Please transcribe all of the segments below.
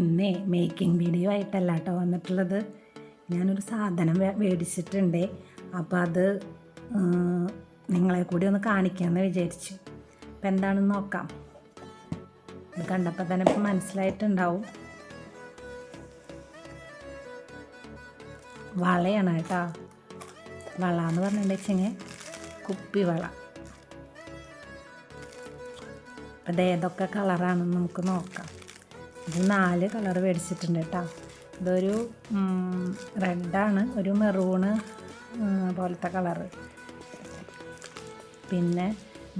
ഇന്നേ making video ആയിട്ടല്ല കേട്ടോ വന്നിട്ടുള്ളത്. ഞാനൊരു സാധനം മേടിച്ചിട്ടുണ്ട് അപ്പോൾ അത് നിങ്ങളെ കൂടി ഒന്ന് കാണിക്കാമെന്ന് വിചാരിച്ചു. അപ്പം എന്താണെന്ന് നോക്കാം. ഇത് കണ്ടപ്പോൾ തന്നെ ഇപ്പം മനസ്സിലായിട്ടുണ്ടാവും. വളയാണ് കേട്ടോ. വള എന്ന് പറഞ്ഞിട്ടുണ്ടെങ്കിൽ കുപ്പി വള. അത് ഏതൊക്കെ കളറാണെന്ന് നമുക്ക് നോക്കാം. ഇത് നാല് കളർ മേടിച്ചിട്ടുണ്ട് കേട്ടോ. ഇതൊരു റെഡാണ് ഒരു മെറൂണ് പോലത്തെ കളറ്. പിന്നെ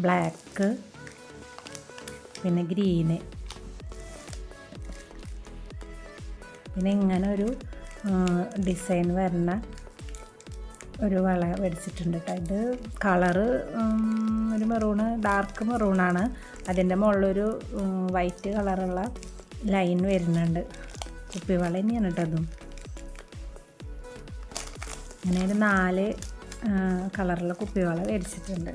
ബ്ലാക്ക് പിന്നെ ഗ്രീന്. പിന്നെ ഇങ്ങനെ ഒരു ഡിസൈൻ വരുന്ന ഒരു വള മേടിച്ചിട്ടുണ്ട് കേട്ടോ. ഇത് കളറ് ഒരു മെറൂണ് ഡാർക്ക് മെറൂണാണ്. അതിന്റെ മുകളിലൊരു വൈറ്റ് കളറുള്ള ലൈൻ വരുന്നുണ്ട്. കുപ്പിവള തന്നെയാണ് കേട്ടോ അതും. അങ്ങനെ ഒരു നാല് കളറുള്ള കുപ്പി കുപ്പിവള മേടിച്ചിട്ടുണ്ട്.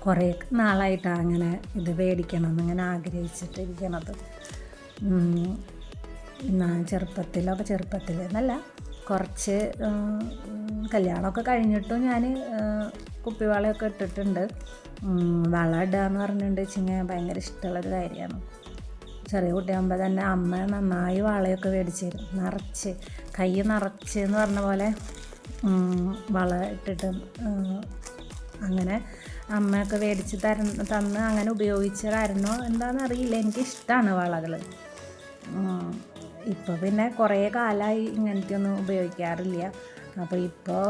കുറേ നാളായിട്ടാണ് അങ്ങനെ ഇത് മേടിക്കണം അങ്ങനെ ആഗ്രഹിച്ചിട്ടിരിക്കണത്. നാ- ചെറുപ്പത്തിലൊക്കെ ചെറുപ്പത്തിൽ എന്നല്ല കുറച്ച് കല്യാണമൊക്കെ കഴിഞ്ഞിട്ടും ഞാൻ കുപ്പിവളയൊക്കെ ഇട്ടിട്ടുണ്ട്. വള ഇടുക എന്ന് പറഞ്ഞിട്ടുണ്ട് വെച്ചിങ്ങനെ ഭയങ്കര ഇഷ്ടമുള്ളൊരു കാര്യമാണ്. ചെറിയ കുട്ടിയാകുമ്പോൾ തന്നെ അമ്മ നന്നായി വളയൊക്കെ മേടിച്ച് തരും. നിറച്ച് കൈ നിറച്ച് എന്ന് പറഞ്ഞ പോലെ വള ഇട്ടിട്ട് അങ്ങനെ അമ്മയൊക്കെ മേടിച്ച് തര തന്ന് അങ്ങനെ ഉപയോഗിച്ചതായിരുന്നോ. എന്താണെന്നറിയില്ല എനിക്കിഷ്ടമാണ് വളകൾ ഇപ്പോൾ പിന്നെ കുറേ കാലമായി ഇങ്ങനത്തെ ഒന്നും ഉപയോഗിക്കാറില്ല അപ്പോൾ ഇപ്പോൾ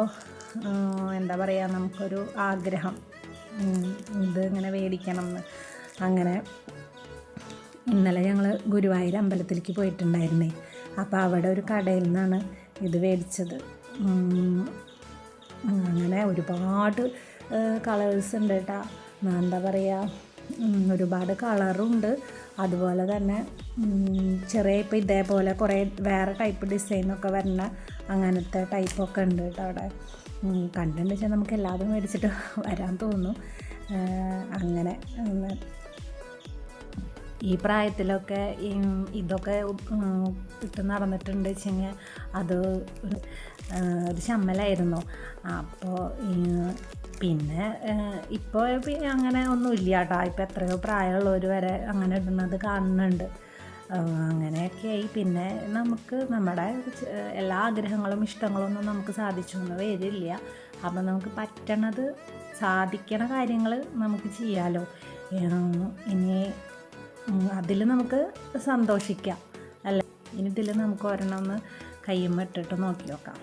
എന്താ പറയുക നമുക്കൊരു ആഗ്രഹം. ഇത് ഇങ്ങനെ മേടിക്കണം എന്ന് അങ്ങനെ ഇന്നലെ ഞങ്ങൾ ഗുരുവായൂർ അമ്പലത്തിലേക്ക് പോയിട്ടുണ്ടായിരുന്നേ. അപ്പോൾ അവിടെ ഒരു കടയിൽ നിന്നാണ് ഇത് മേടിച്ചത്. അങ്ങനെ ഒരുപാട് കളേഴ്സ് ഉണ്ട് കേട്ടോ. എന്താ പറയുക ഒരുപാട് കളറുണ്ട് അതുപോലെ തന്നെ ചെറിയ ഇപ്പോൾ ഇതേപോലെ കുറേ വേറെ ടൈപ്പ് ഡിസൈനൊക്കെ വരുന്ന അങ്ങനത്തെ ടൈപ്പൊക്കെ ഉണ്ട് കേട്ടോ അവിടെ. കണ്ടെന്ന് വെച്ചാൽ നമുക്ക് എല്ലാതും മേടിച്ചിട്ട് വരാൻ തോന്നും. അങ്ങനെ. ഈ പ്രായത്തിലൊക്കെ ഇതൊക്കെ ഇട്ട് നടന്നിട്ടുണ്ട് വെച്ച് കഴിഞ്ഞാൽ അത് ഒരു ചമ്മലായിരുന്നു അപ്പോൾ പിന്നെ ഇപ്പോൾ അങ്ങനെ ഒന്നുമില്ല കേട്ടോ ഇപ്പോൾ എത്രയോ പ്രായമുള്ളവർ വരെ അങ്ങനെ ഇടുന്നത് കാണുന്നുണ്ട്. അങ്ങനെയൊക്കെയായി. പിന്നെ നമുക്ക് നമ്മുടെ എല്ലാ ആഗ്രഹങ്ങളും ഇഷ്ടങ്ങളും ഒന്നും നമുക്ക് സാധിച്ചു എന്ന് വരില്ല. അപ്പം നമുക്ക് പറ്റണത് സാധിക്കണ കാര്യങ്ങൾ നമുക്ക് ചെയ്യാമല്ലോ ഇനി അതിൽ നമുക്ക് സന്തോഷിക്കാം. അല്ല? ഇനി ഇതിൽ നമുക്ക് ഒരെണ്ണം ഒന്ന് കയ്യുമ്പോൾ ഇട്ടിട്ട് നോക്കി നോക്കാം.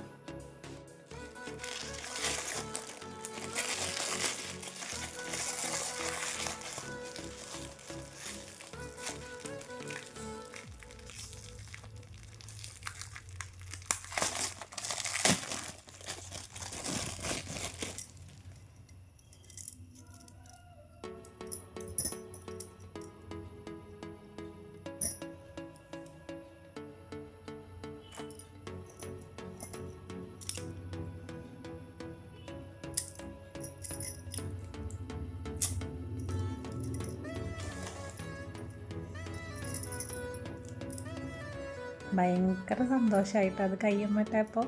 ഭയങ്കര സന്തോഷമായിട്ട് അത് കയ്യുമ്മട്ടപ്പോൾ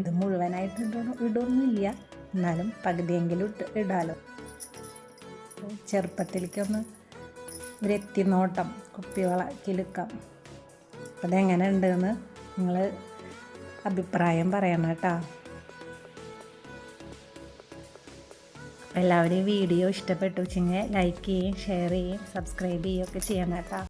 ഇത് മുഴുവനായിട്ട് ഇടണം ഇടൊന്നുമില്ല. എന്നാലും പകുതിയെങ്കിലും ഇട്ട് ഇടാലോ. ചെറുപ്പത്തിലേക്കൊന്ന് ഒരു എത്തിനോട്ടം കുപ്പിവള കിലുക്കാം അതെങ്ങനെ ഉണ്ടെന്ന് നിങ്ങൾ അഭിപ്രായം പറയണം കേട്ടോ. എല്ലാവരും വീഡിയോ ഇഷ്ടപ്പെട്ടു വെച്ചെങ്കിൽ ലൈക്ക് ചെയ്യുകയും ഷെയർ ചെയ്യുകയും സബ്സ്ക്രൈബ് ചെയ്യുകയൊക്കെ ചെയ്യണം കേട്ടോ.